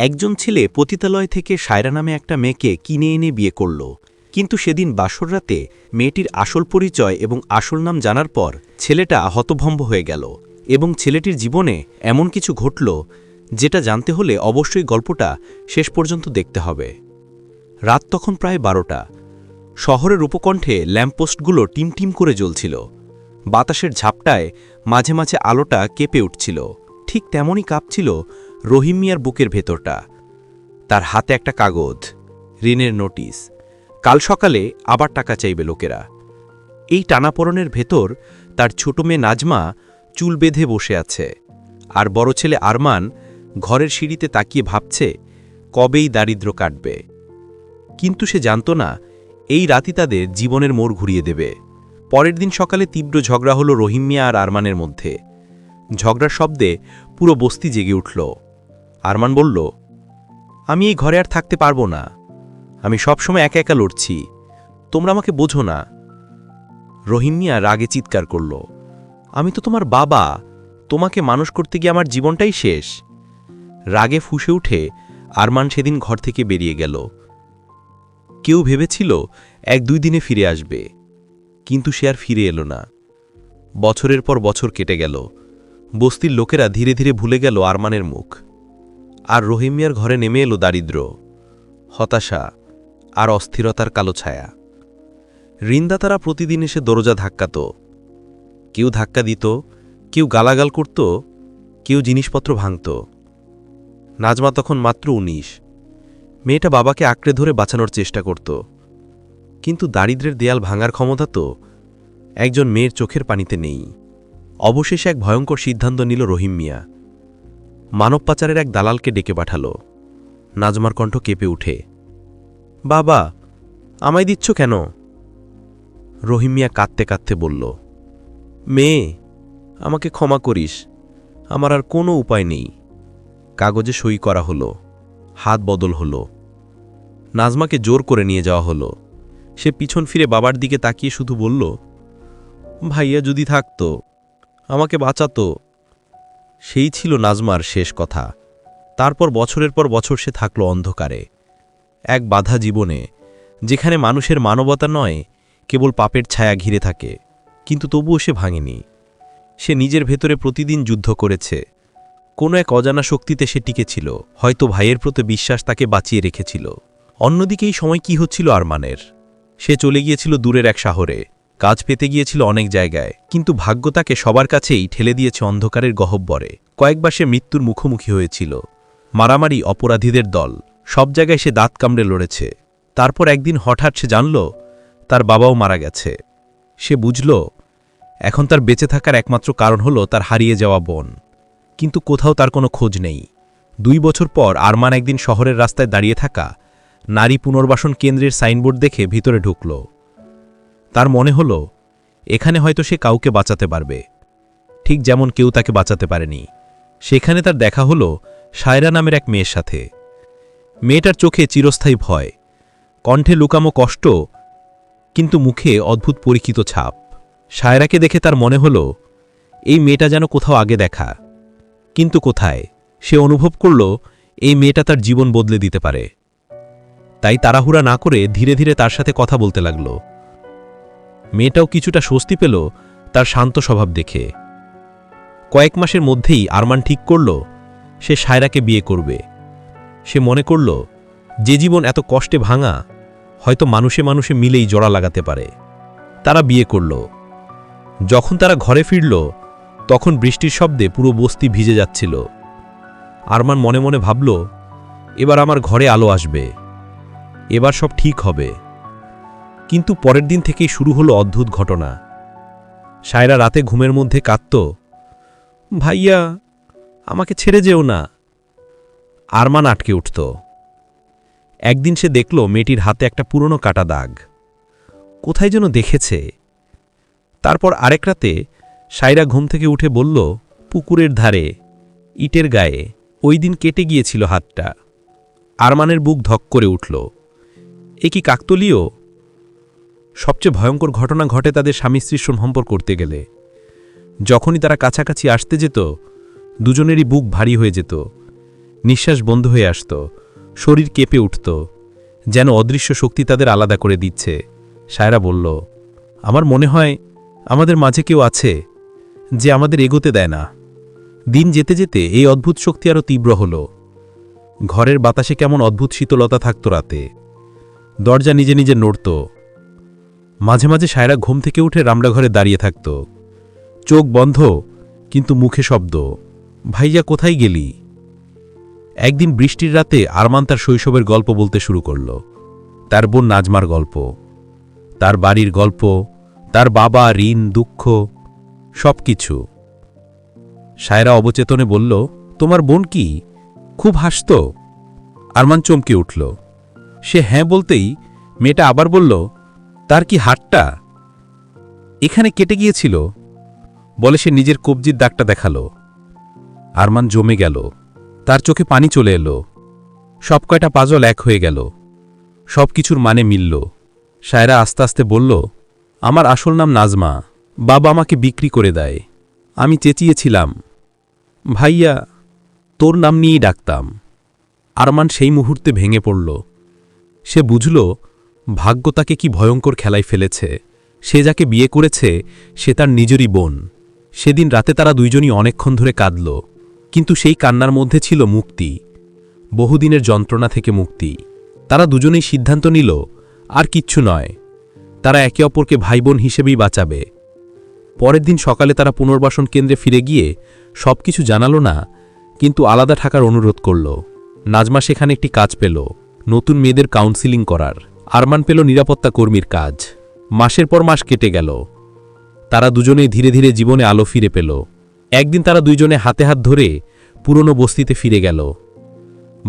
একজন ছেলে পতিতালয় থেকে সায়রা নামে একটা মেয়েকে কিনে এনে বিয়ে করল। কিন্তু সেদিন বাসর রাতে মেয়েটির আসল পরিচয় এবং আসল নাম জানার পর ছেলেটা হতভম্ব হয়ে গেল এবং ছেলেটির জীবনে এমন কিছু ঘটল যেটা জানতে হলে অবশ্যই গল্পটা শেষ পর্যন্ত দেখতে হবে। রাত তখন প্রায় বারোটা। শহরের উপকণ্ঠে ল্যাম্পপোস্টগুলো টিমটিম করে জ্বলছিল। বাতাসের ঝাপটায় মাঝে মাঝে আলোটা কেঁপে উঠছিল। ঠিক তেমনই কাঁপছিল রহিম মিয়ার বুকের ভেতরটা। তার হাতে একটা কাগজ, ঋণের নোটিশ। কাল সকালে আবার টাকা চাইবে লোকেরা। এই টানাপড়নের ভেতর তার ছোট মেয়ে নাজমা চুল বেঁধে বসে আছে। আর বড় ছেলে আরমান ঘরের সিঁড়িতে তাকিয়ে ভাবছে, কবেই দারিদ্র কাটবে। কিন্তু সে জানত না, এই রাতি তাদের জীবনের মোড় ঘুরিয়ে দেবে। পরের দিন সকালে তীব্র ঝগড়া হলো রহিম মিয়া আর আরমানের মধ্যে। ঝগড়ার শব্দে পুরো বস্তি জেগে উঠল। আরমান বলল, আমি এই ঘরে আর থাকতে পারব না। আমি সবসময় একা একা লড়ছি। তোমরা আমাকে বোঝো না। রহিম মিয়া রাগে চিৎকার করল, আমি তো তোমার বাবা। তোমাকে মানুষ করতে গিয়ে আমার জীবনটাই শেষ। রাগে ফুসে উঠে আরমান সেদিন ঘর থেকে বেরিয়ে গেল। কেউ ভেবেছিল এক দুই দিনে ফিরে আসবে, কিন্তু সে আর ফিরে এলো না। বছরের পর বছর কেটে গেল। বস্তির লোকেরা ধীরে ধীরে ভুলে গেল আরমানের মুখ। আর রহিমিয়ার ঘরে নেমে এলো দারিদ্র, হতাশা আর অস্থিরতার কালো ছায়া। ঋণদাতারা প্রতিদিন এসে দরজা ধাক্কাত কেউ ধাক্কা দিত, কেউ গালাগাল করত, কেউ জিনিসপত্র ভাঙত। নাজমা তখন মাত্র উনিশ। মেয়েটা বাবাকে আঁকড়ে ধরে বাঁচানোর চেষ্টা করত। কিন্তু দারিদ্রের দেয়াল ভাঙার ক্ষমতা তো একজন মেয়ের চোখের পানিতে নেই। অবশেষে এক ভয়ঙ্কর সিদ্ধান্ত নিল রহিম মিয়া। মানব পাচারের এক দালালকে ডেকে পাঠাল। নাজমার কণ্ঠ কেঁপে উঠে। বাবা, আমায় দিচ্ছ কেন? রহিম মিয়া কাঁদতে কাঁদতে বলল, মেয়ে, আমাকে ক্ষমা করিস, আমার আর কোনো উপায় নেই। কাগজে সই করা হলো, হাত বদল হলো। নাজমাকে জোর করে নিয়ে যাওয়া হলো। সে পিছন ফিরে বাবার দিকে তাকিয়ে শুধু বলল, ভাইয়া যদি থাকতো, আমাকে বাঁচাতো সেই ছিল নাজমার শেষ কথা। তারপর বছরের পর বছর সে থাকল অন্ধকারে। এক বাধা জীবনে, যেখানে মানুষের মানবতা নয়, কেবল পাপের ছায়া ঘিরে থাকে, কিন্তু তবুও সে ভাঙেনি। সে নিজের ভেতরে প্রতিদিন যুদ্ধ করেছে। কোনো এক অজানা শক্তিতে সে টিকেছিল, হয়তো ভাইয়ের প্রতি বিশ্বাস তাকে বাঁচিয়ে রেখেছিল। অন্যদিকে এই সময় কি হচ্ছিল আরমানের? সে চলে গিয়েছিল দূরের এক শহরে। কাজ পেতে গিয়েছিল অনেক জায়গায়, কিন্তু ভাগ্য তাকে সবার কাছেই ঠেলে দিয়েছে অন্ধকারের গহব্বরে। কয়েকবার সে মৃত্যুর মুখোমুখি হয়েছিল। মারামারি অপরাধীদের দল, সব জায়গায় সে দাঁত কামড়ে লড়েছে। তারপর একদিন হঠাৎ সে জানল, তার বাবাও মারা গেছে। সে বুঝল, এখন তার বেঁচে থাকার একমাত্র কারণ হল তার হারিয়ে যাওয়া বোন। কিন্তু কোথাও তার কোনো খোঁজ নেই। দুই বছর পর আরমান একদিন শহরের রাস্তায় দাঁড়িয়ে থাকা নারী পুনর্বাসন কেন্দ্রের সাইনবোর্ড দেখে ভিতরে ঢুকল। তার মনে হল, এখানে হয়তো সে কাউকে বাঁচাতে পারবে। ঠিক যেমন কেউ তাকে বাঁচাতে পারেনি। সেখানে তার দেখা হল সায়রা নামের এক মেয়ের সাথে। মেয়েটার চোখে চিরস্থায়ী ভয়, কণ্ঠে লুকামো কষ্ট, কিন্তু মুখে অদ্ভুত পরিচিত ছাপ। সায়রাকে দেখে তার মনে হল, এই মেয়েটা যেন কোথাও আগে দেখা। কিন্তু কোথায়? সে অনুভব করল, এই মেয়েটা তার জীবন বদলে দিতে পারে। তাই তাড়াহুড়া না করে ধীরে ধীরে তার সাথে কথা বলতে লাগল। মেয়েটাও কিছুটা স্বস্তি পেল তার শান্ত স্বভাব দেখে। কয়েক মাসের মধ্যেই আরমান ঠিক করল, সে সায়রাকে বিয়ে করবে। সে মনে করল, যে জীবন এত কষ্টে ভাঙা, হয়তো মানুষে মানুষে মিলেই জড়া লাগাতে পারে। তারা বিয়ে করল। যখন তারা ঘরে ফিরল, তখন বৃষ্টির শব্দে পুরো বস্তি ভিজে যাচ্ছিল। আরমান মনে মনে ভাবল, এবার আমার ঘরে আলো আসবে। এবার সব ঠিক হবে। কিন্তু পরের দিন থেকেই শুরু হলো অদ্ভুত ঘটনা। সায়রা রাতে ঘুমের মধ্যে কাঁদত, ভাইয়া, আমাকে ছেড়ে যেও না। আরমান আটকে উঠত। একদিন সে দেখল মেয়েটির হাতে একটা পুরনো কাটা দাগ। কোথায় যেন দেখেছে? তারপর আরেক রাতে সায়রা ঘুম থেকে উঠে বলল, পুকুরের ধারে, ইটের গায়ে, ওই দিন কেটে গিয়েছিল হাতটা। আরমানের বুক ধক করে উঠল, এ কি কাকতলীয়? সবচেয়ে ভয়ঙ্কর ঘটনা ঘটে তাদের স্বামী স্ত্রীর সম্পর্ক করতে গেলে। যখনই তারা কাছাকাছি আসতে যেত, দুজনেরই বুক ভারী হয়ে যেত। নিঃশ্বাস বন্ধ হয়ে আসত, শরীর কেঁপে উঠত। যেন অদৃশ্য শক্তি তাদের আলাদা করে দিচ্ছে। সায়রা বলল, আমার মনে হয় আমাদের মাঝে কেউ আছে যে আমাদের এগোতে দেয় না। দিন যেতে যেতে এই অদ্ভুত শক্তি আরও তীব্র হল। ঘরের বাতাসে কেমন অদ্ভুত শীতলতা থাকত রাতে। দরজা নিজে নিজে নড়ত মাঝে মাঝে সায়রা ঘুম থেকে উঠে রামড়াঘরে দাঁড়িয়ে থাকত। চোখ বন্ধ, কিন্তু মুখে শব্দ, ভাইয়া, কোথায় গেলি? একদিন বৃষ্টির রাতে আরমান তার শৈশবের গল্প বলতে শুরু করল। তার বোন নাজমার গল্প, তার বাড়ির গল্প, তার বাবা, ঋণ, দুঃখ সব কিছু সায়রা অবচেতনে বলল, তোমার বোন কি? খুব হাসত? আরমান চমকে উঠল। সে হ্যাঁ বলতেই মেয়েটা আবার বলল তার কি হাটটা? এখানে কেটে গিয়েছিল। বলে সে নিজের কবজির দাগটা দেখাল। আরমান জমে গেল। তার চোখে পানি চলে এলো। সব কয়টা পাজল এক হয়ে গেল। সব কিছুর মানে মিলল। সায়রা আস্তে আস্তে বলল, আমার আসল নাম নাজমা। বাবা আমাকে বিক্রি করে দেয়। আমি চেঁচিয়েছিলাম, ভাইয়া, তোর নাম নিয়েই ডাকতাম। আরমান সেই মুহূর্তে ভেঙে পড়ল। সে বুঝল ভাগ্য তাকে কি ভয়ঙ্কর খেলায় ফেলেছে? সে যাকে বিয়ে করেছে, সে তার নিজেরই বোন। সেদিন রাতে তারা দুইজনই অনেকক্ষণ ধরে কাঁদল। কিন্তু সেই কান্নার মধ্যে ছিল মুক্তি। বহুদিনের যন্ত্রণা থেকে মুক্তি। তারা দুজনেই সিদ্ধান্ত নিল, আর কিচ্ছু নয়। তারা একে অপরকে ভাইবোন হিসেবেই বাঁচাবে। পরের দিন সকালে তারা পুনর্বাসন কেন্দ্রে ফিরে গিয়ে সব কিছু জানালো না, কিন্তু আলাদা থাকার অনুরোধ করল। নাজমা সেখানে একটি কাজ পেল, নতুন মেয়েদের কাউন্সিলিং করার। আরমান পেল নিরাপত্তা কর্মীর কাজ। মাসের পর মাস কেটে গেল। তারা দুজনেই ধীরে ধীরে জীবনে আলো ফিরে পেল। একদিন তারা দুইজনে হাতে হাত ধরে পুরনো বস্তিতে ফিরে গেল।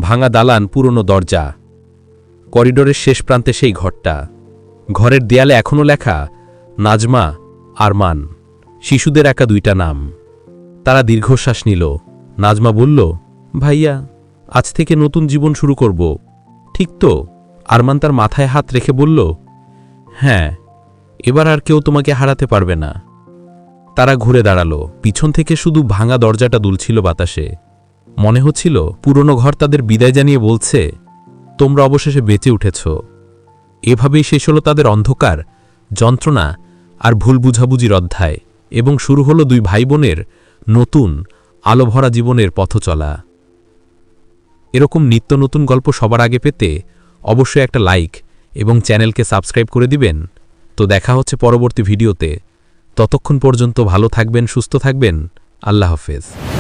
ভাঙা দালান, পুরনো দরজা। করিডোরের শেষ প্রান্তে সেই ঘরটা। ঘরের দেয়ালে এখনও লেখা, নাজমা, আরমান। শিশুদের একা দুইটা নাম। তারা দীর্ঘশ্বাস নিল। নাজমা বলল, ভাইয়া, আজ থেকে নতুন জীবন শুরু করব। ঠিক তো? আরমান তার মাথায় হাত রেখে বলল হ্যাঁ এবার আর কেউ তোমাকে হারাতে পারবে না। তারা ঘুরে দাঁড়াল। পিছন থেকে শুধু ভাঙা দরজাটা দুলছিল বাতাসে। মনে হচ্ছিল পুরনো ঘর তাদের বিদায় জানিয়ে বলছে, তোমরা অবশেষে বেঁচে উঠেছ। এভাবেই শেষ হলো তাদের অন্ধকার, যন্ত্রণা আর ভুল বুঝাবুঝির অধ্যায় এবং শুরু হলো দুই ভাই বোনের নতুন, আলোভরা জীবনের পথ চলা এরকম নিত্য নতুন গল্প সবার আগে পেতে অবশ্যই একটা লাইক এবং চ্যানেলকে সাবস্ক্রাইব করে দিবেন। তো দেখা হচ্ছে পরবর্তী ভিডিওতে। ততক্ষণ পর্যন্ত ভালো থাকবেন, সুস্থ থাকবেন। আল্লাহ হাফেজ।